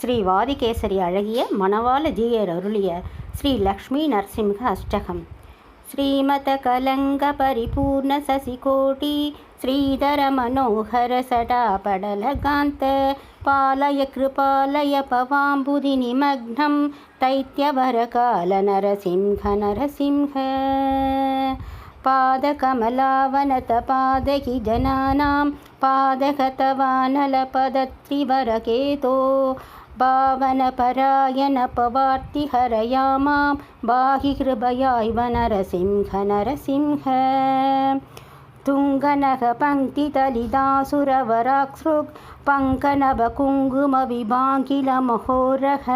ஸ்ரீ வாதிகேசரி அழகிய மணவாள ஜீயர் அருளிய ஸ்ரீ லக்ஷ்மி நரசிம்ஹ அஷ்டகம் ஸ்ரீமத கலங்க பரிபூர்ண சசிகோட்டி ஸ்ரீதர மனோகர சடாபடலகாந்த பாலய கிருபாலய பவாம்புதி நிமக்னம் தைத்யவரகால நரசிம்ஹ நரசிம்ஹ पादकमलावनतपादहि जनानां पादगतवानलपदत्रिवरकेतो भावनपरायणपवार्तिहरया मां बाहि कृपयायव नरसिंह नरसिंह तुङ्गनगपङ्क्तिदलिदासुरवराक्सृक् पङ्कनवकुङ्कुमविभाङ्गिलमहोरः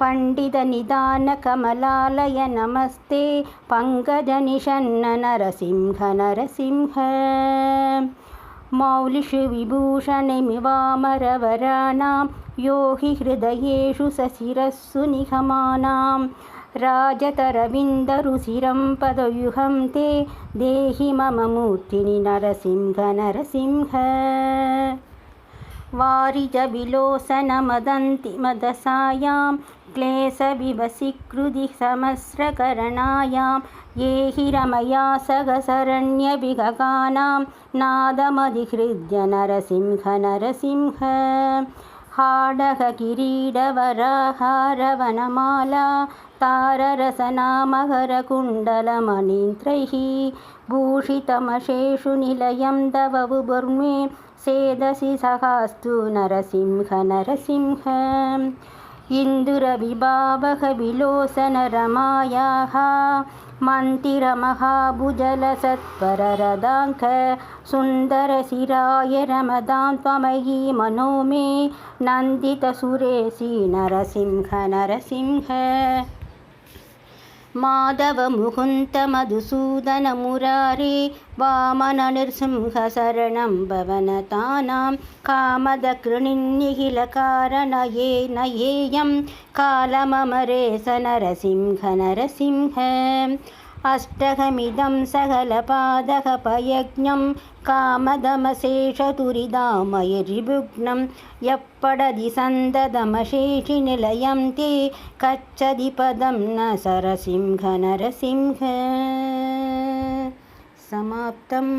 पण्डितनिदानकमलालय नमस्ते पङ्कजनिषन्न नरसिंह नरसिंह मौलिषु विभूषणमिवामरवराणां यो हि हृदयेषु सशिरस्सु निगमानां राजतरविन्दरुचिरं पदयुहं ते देहि मम मूर्तिनि नरसिंह नरसिंह वारिजविलोसनमदन्ति क्लेशविवसिकृति समस्रकरणायां ये हि रमया सगसरण्यविगगानां नादमधिहृद्य नरसिंह नरसिंह हाडगकिरीडवराहारवनमाला ताररसनामकरकुण्डलमणीन्द्रैः भूषितमशेषु निलयं तव बुर्मे सेदसि सहास्तु नरसिंह नरसिंह इन्दुरविभावकविलोसनरमायाः मन्तिरमहाभुजलसत्पररदाङ्क सुन्दरशिराय रमदां त्वमयि मनो मे नन्दितसुरेशि नरसिंह नरसिंह మాధవ ముకుంత మధుసూదన మురారి వామన నృసింహ శరణం భవనతానాం కామద కృణిన్నిఖిల కారణ ఏ నయేయం కాలమమరేస నరసింహ నరసింహ अष्टकमिदं सकलपादकपयज्ञं कामदमशेषतुरिदामयरिभुग्नं यप्पडदि सन्ददमशेषिनिलयं ते कच्छदि पदं न सरसिंह नरसिंह समाप्तम्